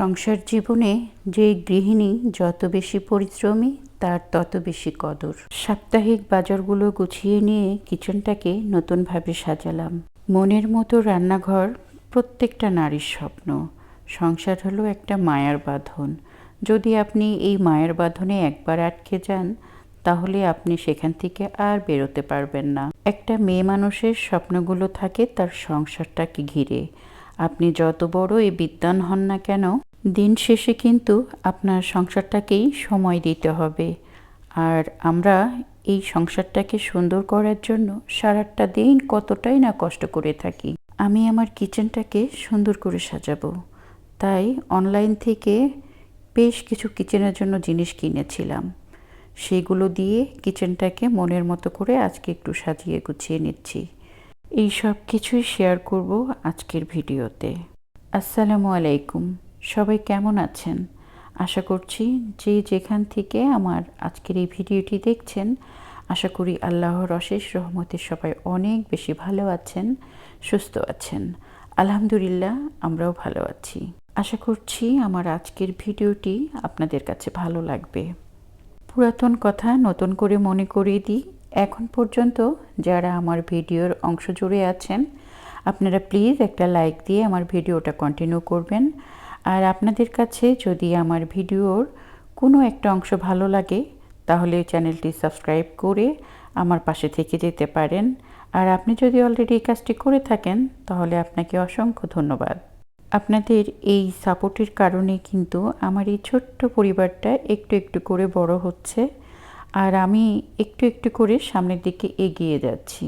সংসার জীবনে যে গৃহিণী যত বেশি পরিশ্রমী, তার তত বেশি কদর। সাপ্তাহিক বাজারগুলো গুছিয়ে নিয়ে কিচেনটাকে নতুনভাবে সাজালাম। মনের মতো রান্নাঘর প্রত্যেকটা নারীর স্বপ্ন। সংসার হলো একটা মায়ার বাঁধন। যদি আপনি এই মায়ের বাঁধনে একবার আটকে যান, তাহলে আপনি সেখান থেকে আর বেরোতে পারবেন না। একটা মেয়ে মানুষের স্বপ্নগুলো থাকে তার সংসারটাকে ঘিরে। আপনি যত বড় এই বিদ্যান হন না কেন দিন শেষে কিন্তু আপনার সংসারটাকেই সময় দিতে হবে। আর আমরা এই সংসারটাকে সুন্দর করার জন্য সারাটা দিন কতটাই না কষ্ট করে থাকি। আমি আমার কিচেনটাকে সুন্দর করে সাজাবো। তাই অনলাইন থেকে বেশ কিছু কিচেনের জন্য জিনিস কিনেছিলাম। সেগুলো দিয়ে কিচেনটাকে মনের মতো করে আজকে একটু সাজিয়ে গুছিয়ে নিচ্ছি। এই সব কিছুই শেয়ার করব আজকের ভিডিওতে। আসসালামু আলাইকুম। সবাই কেমন আছেন? আশা করছি যে যেখান থেকে আমার আজকের এই ভিডিওটি দেখছেন, আশা করি আল্লাহর অশেষ রহমতে সবাই অনেক বেশি ভালো আছেন, সুস্থ আছেন। আলহামদুলিল্লাহ, আমরাও ভালো আছি। আশা করছি আমার আজকের ভিডিওটি আপনাদের কাছে ভালো লাগবে। পুরাতন কথা নতুন করে মনে করিয়ে দিই, এখন পর্যন্ত যারা আমার ভিডিওর অংশ জুড়ে আছেন, আপনারা প্লিজ একটা লাইক দিয়ে আমার ভিডিওটা কন্টিনিউ করবেন। আর আপনাদের কাছে যদি আমার ভিডিওর কোনো একটা অংশ ভালো লাগে, তাহলে চ্যানেলটি সাবস্ক্রাইব করে আমার পাশে থেকে যেতে পারেন। আর আপনি যদি অলরেডি এই কাজটি করে থাকেন, তাহলে আপনাকে অসংখ্য ধন্যবাদ। আপনাদের এই সাপোর্টের কারণে কিন্তু আমার এই ছোট্ট পরিবারটা একটু একটু করে বড় হচ্ছে, আর আমি একটু একটু করে সামনের দিকে এগিয়ে যাচ্ছি।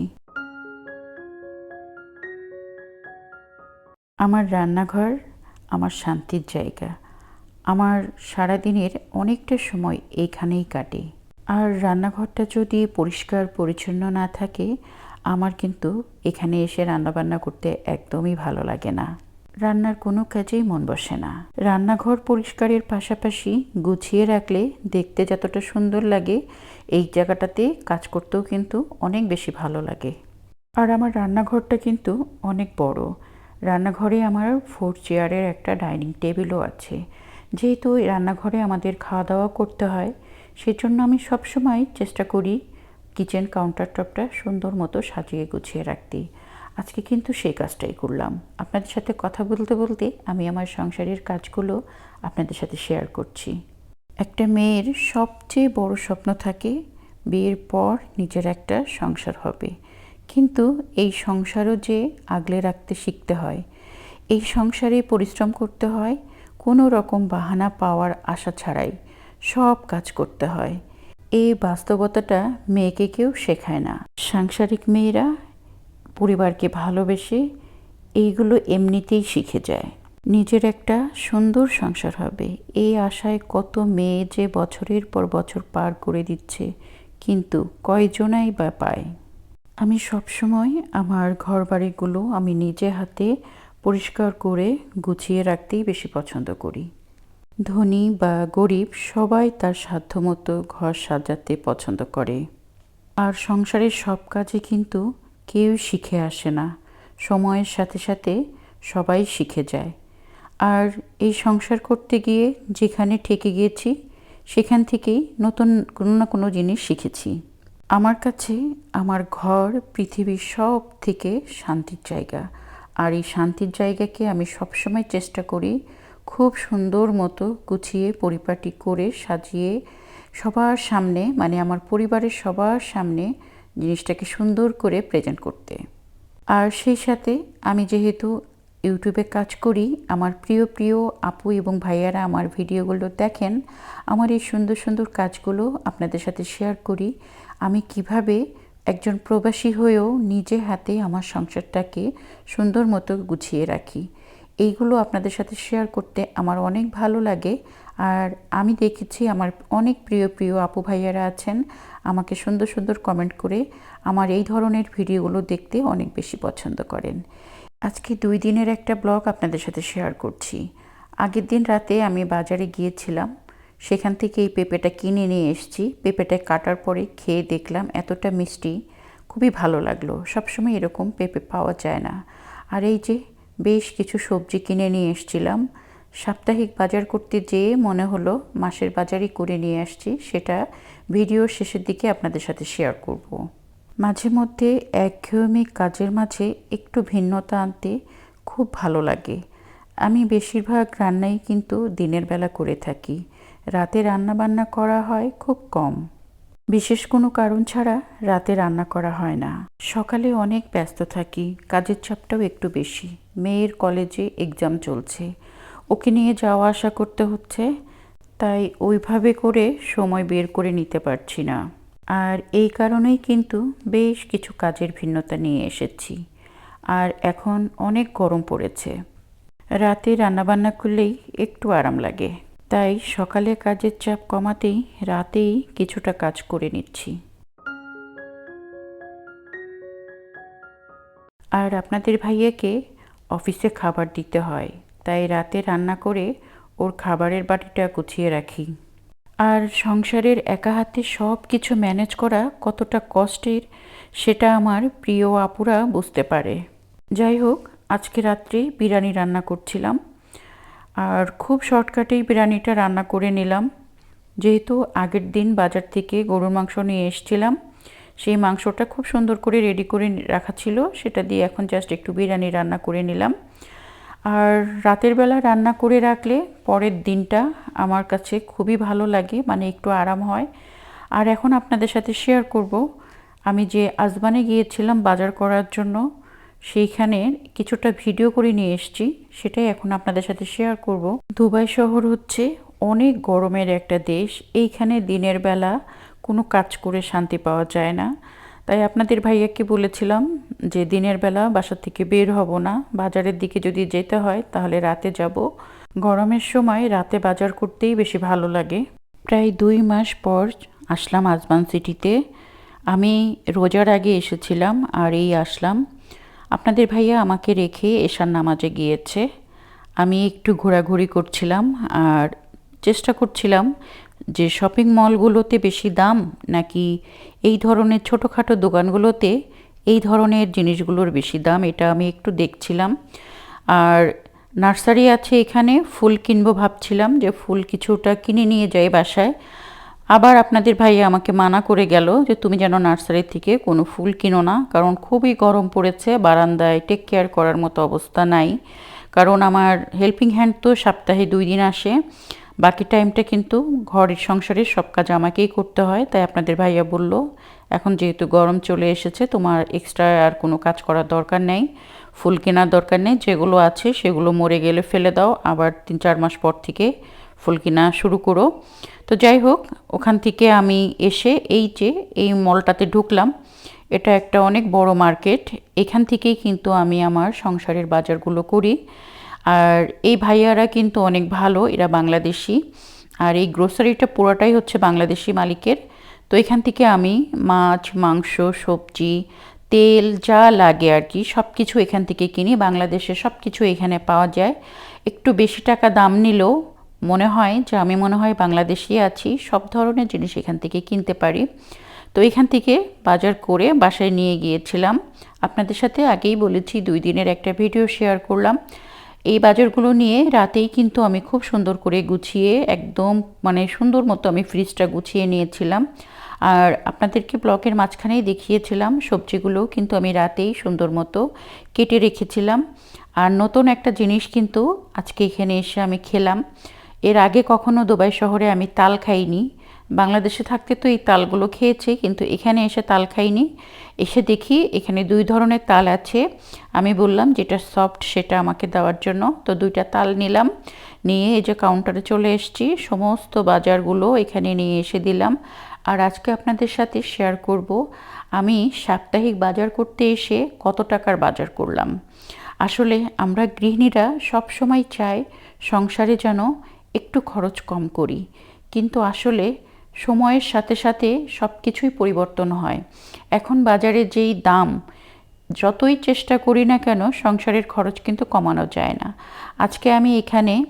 আমার রান্নাঘর আমার শান্তির জায়গা। আমার সারাদিনের অনেকটা সময় এইখানেই কাটে। আর রান্নাঘরটা যদি পরিষ্কার, পরিচ্ছন্ন না থাকে, আমার কিন্তু এখানে এসে রান্নাবান্না করতে একদমই ভালো লাগে না। রান্নার কোনো কাজেই মন বসে না। রান্নাঘর পরিষ্কারের পাশাপাশি গুছিয়ে রাখলে দেখতে যতটা সুন্দর লাগে, এই জায়গাটাতে কাজ করতেও কিন্তু অনেক বেশি ভালো লাগে। আর আমার রান্নাঘরটা কিন্তু অনেক বড়। রান্নাঘরে আমার ফোর চেয়ারের একটা ডাইনিং টেবিলও আছে। যেহেতু রান্নাঘরে আমাদের খাওয়া দাওয়া করতে হয়, সেজন্য আমি সবসময় চেষ্টা করি কিচেন কাউন্টার টপটা সুন্দর মতো সাজিয়ে গুছিয়ে রাখতে। আজকে কিন্তু সেই কাজটাই করলাম। আপনাদের সাথে কথা বলতে বলতে আমি আমার সংসারের কাজগুলো আপনাদের সাথে শেয়ার করছি। একটা মেয়ের সবচেয়ে বড় স্বপ্ন থাকে, বিয়ের পর নিজের একটা সংসার হবে। কিন্তু এই সংসারও যে আগলে রাখতে শিখতে হয়, এই সংসারে পরিশ্রম করতে হয়, কোনো রকম বাহানা পাওয়ার আশা ছাড়াই সব কাজ করতে হয়। এই বাস্তবতাটা মেয়েকে কেউ শেখায় না। সাংসারিক মেয়েরা পরিবারকে ভালোবেসে এইগুলো এমনিতেই শিখে যায়। নিজের একটা সুন্দর সংসার হবে। এই আশায় কত মেয়ে যে বছরের পর বছর পার করে দিচ্ছে, কিন্তু কয়জনাই বা পায়? আমি সবসময় আমার ঘর বাড়িগুলো আমি নিজে হাতে পরিষ্কার করে গুছিয়ে রাখতেই বেশি পছন্দ করি। ধনী বা গরিব সবাই তার সাধ্যমতো ঘর সাজাতে পছন্দ করে। আর সংসারের সব কাজে কিন্তু কেউ শিখে আসে না। সময়ের সাথে সাথে সবাই শিখে যায়। আর এই সংসার করতে গিয়ে যেখানে ঠেকে গিয়েছি, সেখান থেকেই নতুন কোনো না কোনো জিনিস শিখেছি। আমার কাছে আমার ঘর পৃথিবীর সব থেকে শান্তির জায়গা। আর এই শান্তির জায়গাকে আমি সবসময় চেষ্টা করি খুব সুন্দর মতো গুছিয়ে, পরিপাটি করে সাজিয়ে সবার সামনে মানে আমার পরিবারের সবার সামনে জিনিসটাকে সুন্দর করে প্রেজেন্ট করতে। আর সেই সাথে আমি যেহেতু ইউটিউবে কাজ করি, আমার প্রিয় প্রিয় আপু এবং ভাইয়ারা আমার ভিডিওগুলো দেখেন, আমার এই সুন্দর সুন্দর কাজগুলো আপনাদের সাথে শেয়ার করি। আমি কীভাবে একজন প্রবাসী হয়েও নিজে হাতে আমার সংসারটাকে সুন্দর মতো গুছিয়ে রাখি, এইগুলো আপনাদের সাথে শেয়ার করতে আমার অনেক ভালো লাগে। আর আমি দেখেছি আমার অনেক প্রিয় প্রিয় আপু ভাইয়ারা আছেন, আমাকে সুন্দর সুন্দর কমেন্ট করে আমার এই ধরনের ভিডিওগুলো দেখতে অনেক বেশি পছন্দ করেন। আজকে দুই দিনের একটা ব্লগ আপনাদের সাথে শেয়ার করছি। আগের দিন রাতে আমি বাজারে গিয়েছিলাম, সেখান থেকে এই পেঁপেটা কিনে নিয়ে এসেছি। পেঁপেটা কাটার পরে খেয়ে দেখলাম এতটা মিষ্টি, খুবই ভালো লাগল। সবসময় এরকম পেঁপে পাওয়া যায় না। আর এই যে বেশ কিছু সবজি কিনে নিয়ে এসেছিলাম, সাপ্তাহিক বাজার করতে যেয়ে মনে হলো মাসের বাজারই করে নিয়ে আসছি, সেটা ভিডিওর শেষের দিকে আপনাদের সাথে শেয়ার করব। মাঝে মধ্যে একঘেয়েমি কাজের মাঝে একটু ভিন্নতা আনতে খুব ভালো লাগে। আমি বেশিরভাগ রান্নাই কিন্তু দিনের বেলা করে থাকি। রাতে রান্না বান্না করা হয় খুব কম। বিশেষ কোনো কারণ ছাড়া রাতে রান্না করা হয় না। সকালে অনেক ব্যস্ত থাকি, কাজের চাপটাও একটু বেশি। মেয়ের কলেজে এক্সাম চলছে। ওকে নিয়ে যাওয়া আসা করতে হচ্ছে, তাই ওইভাবে করে সময় বের করে নিতে পারছি না। আর এই কারণেই কিন্তু বেশ কিছু কাজের ভিন্নতা নিয়ে এসেছি। আর এখন অনেক গরম পড়েছে। রাতে রান্নাবান্না করলেই একটু আরাম লাগে। তাই সকালে কাজের চাপ কমাতেই রাতেই কিছুটা কাজ করে নিচ্ছি। আর আপনাদের ভাইয়াকে অফিসে খাবার দিতে হয়। তাই রাতে রান্না করে ওর খাবারের বাটিটা গুছিয়ে রাখি। আর সংসারের একা হাতে সব কিছু ম্যানেজ করা কতটা কষ্টের, সেটা আমার প্রিয় আপুরা বুঝতে পারে। যাই হোক, আজকে রাত্রে বিরিয়ানি রান্না করছিলাম। আর খুব শর্টকাটেই বিরিয়ানিটা রান্না করে নিলাম। যেহেতু আগের দিন বাজার থেকে গরুর মাংস নিয়ে এসছিলাম, সেই মাংসটা খুব সুন্দর করে রেডি করে রাখা ছিল, সেটা দিয়ে এখন জাস্ট একটু বিরিয়ানি রান্না করে নিলাম। আর রাতের বেলা রান্না করে রাখলে পরের দিনটা আমার কাছে খুবই ভালো লাগে মানে একটু আরাম হয়। আর এখন আপনাদের সাথে শেয়ার করব, আমি যে আজবানে গিয়েছিলাম বাজার করার জন্য, সেইখানে কিছুটা ভিডিও করে নিয়ে এসেছি, সেটাই এখন আপনাদের সাথে শেয়ার করব। দুবাই শহর হচ্ছে অনেক গরমের একটা দেশ, এইখানে দিনের বেলা কোনো কাজ করে শান্তি পাওয়া যায় না। তাই আপনাদের ভাইয়াকে বলেছিলাম যে দিনের বেলা বাসা থেকে বের হব না। বাজারের দিকে যদি যেতে হয় তাহলে রাতে যাব। গরমের সময় রাতে বাজার করতেই বেশি ভালো লাগে। প্রায় দুই মাস পর আসলাম আজমান সিটিতে। আমি রোজার আগে এসেছিলাম আর এই আসলাম। আপনাদের ভাইয়া আমাকে রেখে এশার নামাজে গিয়েছে। আমি একটু ঘোরাঘুরি করছিলাম আর চেষ্টা করছিলাম যে শপিং মলগুলোতে বেশি দাম নাকি এই ধরনের ছোটোখাটো দোকানগুলোতে এই ধরনের জিনিসগুলোর বেশি দাম, এটা আমি একটু দেখছিলাম। আর নার্সারি আছে এখানে, ফুল কিনবো ভাবছিলাম যে ফুল কিছুটা কিনে নিয়ে যাই বাসায়। আবার আপনাদের ভাই আমাকে মানা করে গেল যে তুমি যেন নার্সারি থেকে কোনো ফুল কিনো না, কারণ খুবই গরম পড়েছে, বারান্দায় টেক কেয়ার করার মতো অবস্থা নাই। কারণ আমার হেল্পিং হ্যান্ড তো সপ্তাহে দুই দিন আসে। বাকি টাইমটা কিন্তু ঘরের সংসারের সব কাজ আমাকেই করতে হয়, তাই আপনাদের ভাইয়া বলল, এখন যেহেতু গরম চলে এসেছে, তোমার এক্সট্রা আর কোনো কাজ করার দরকার নেই, ফুল কেনার দরকার নেই, যেগুলো আছে সেগুলো মরে গেলে ফেলে দাও, আবার তিন চার মাস পর থেকে ফুল কেনা শুরু করো। তো যাই হোক, ওখান থেকে আমি এসে এই যে এই মলটাতে ঢুকলাম, এটা একটা অনেক বড় মার্কেট এখান থেকেই কিন্তু আমি আমার সংসারের বাজারগুলো করি। আর এই ভাইয়ারা কিন্তু অনেক ভালো, এরা বাংলাদেশি। আর এই গ্রোসারিটা পুরোটাই হচ্ছে বাংলাদেশি মালিকের। তো এখান থেকে আমি মাছ, মাংস, সবজি, তেল যা লাগে আর কি সব কিছু এখান থেকে কিনি। বাংলাদেশে সব কিছু এখানে পাওয়া যায়। একটু বেশি টাকা দাম নিলেও মনে হয় যে আমি মনে হয় বাংলাদেশে আছি, সব ধরনের জিনিস এখান থেকে কিনতে পারি। তো এখান থেকে বাজার করে বাসায় নিয়ে গিয়েছিলাম। আপনাদের সাথে আগেই বলেছি, দুই দিনের একটা ভিডিও শেয়ার করলাম। এই বাজারগুলো নিয়ে রাতেই কিন্তু আমি খুব সুন্দর করে গুছিয়ে, একদম মানে সুন্দর মতো আমি ফ্রিজটা গুছিয়ে নিয়েছিলাম। আর আপনাদেরকে ব্লকের মাঝখানেই দেখিয়েছিলাম, সবজিগুলো কিন্তু আমি রাতেই সুন্দর মতো কেটে রেখেছিলাম। আর নতুন একটা জিনিস কিন্তু আজকে এখানে এসে আমি খেলাম। এর আগে কখনো দুবাই শহরে আমি তাল খাইনি। বাংলাদেশে থাকতে তো এই তালগুলো খেয়েছি, কিন্তু এখানে এসে তাল খাইনি। এসে দেখি এখানে দুই ধরনের তাল আছে। আমি বললাম যেটা সফট সেটা আমাকে দেওয়ার জন্য। তো দুইটা তাল নিলাম, নিয়ে এই যে কাউন্টারে চলে এসেছি। সমস্ত বাজারগুলো এখানে নিয়ে এসে দিলাম। আর আজকে আপনাদের সাথে শেয়ার করব, আমি সাপ্তাহিক বাজার করতে এসে কত টাকার বাজার করলাম। আসলে আমরা গৃহিণীরা সব সময় চাই সংসারে যেন একটু খরচ কম করি। কিন্তু আসলে সময়ের সাথে সাথে সব কিছুই পরিবর্তন হয়। এখন বাজারে যেই দাম, যতই চেষ্টা করি না কেন সংসারের খরচ কিন্তু কমানো যায় না। আজকে আমি এখানে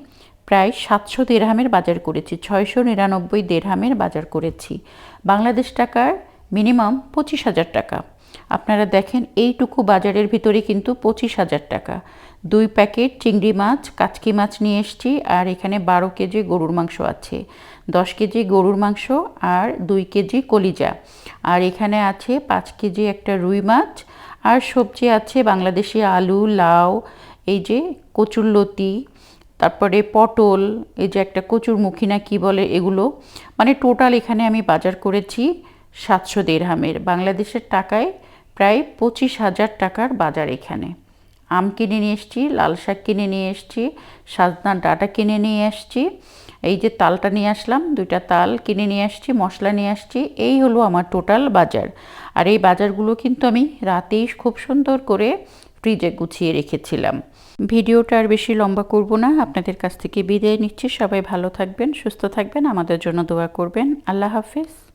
প্রায় সাতশো দেড়হামের বাজার করেছি, ছয়শো নিরানব্বই দেড়হামের বাজার করেছি। বাংলাদেশ টাকার মিনিমাম পঁচিশ হাজার টাকা। আপনারা দেখেন এইটুকু বাজারের ভিতরে কিন্তু পঁচিশ হাজার টাকা। দুই প্যাকেট চিংড়ি মাছ, কাচকি মাছ নিয়ে এসেছি আর এখানে বারো কেজি গরুর মাংস আছে। দশ কেজি গরুর মাংস আর দুই কেজি কলিজা। আর এখানে আছে পাঁচ কেজি একটা রুই মাছ, আর সবজি আছে বাংলাদেশি আলু, লাউ, এই যে কচুরলতি তারপরে পটল, এই যে একটা কচুর মুখী না কী বলে এগুলো। মানে টোটাল এখানে আমি বাজার করেছি সাতশো দেড়হামের। বাংলাদেশের টাকায় প্রায় পঁচিশ হাজার টাকার বাজার এখানে। আম কিনে নিয়ে এসেছি, লাল শাক কিনে নিয়ে এসেছি সাজনার ডাটা কিনে নিয়ে এসেছি এই যে তালটা নিয়ে আসলাম, দুইটা তাল কিনে নিয়ে আসছি, মশলা নিয়ে আসছি, এই হলো আমার টোটাল বাজার। আর এই বাজারগুলো কিন্তু আমি রাতেই খুব সুন্দর করে ফ্রিজে গুছিয়ে রেখেছিলাম। ভিডিওটা আর বেশি লম্বা করব না, আপনাদের কাছ থেকে বিদায় নিচ্ছি। সবাই ভালো থাকবেন, সুস্থ থাকবেন, আমাদের জন্য দোয়া করবেন। আল্লাহ হাফিজ।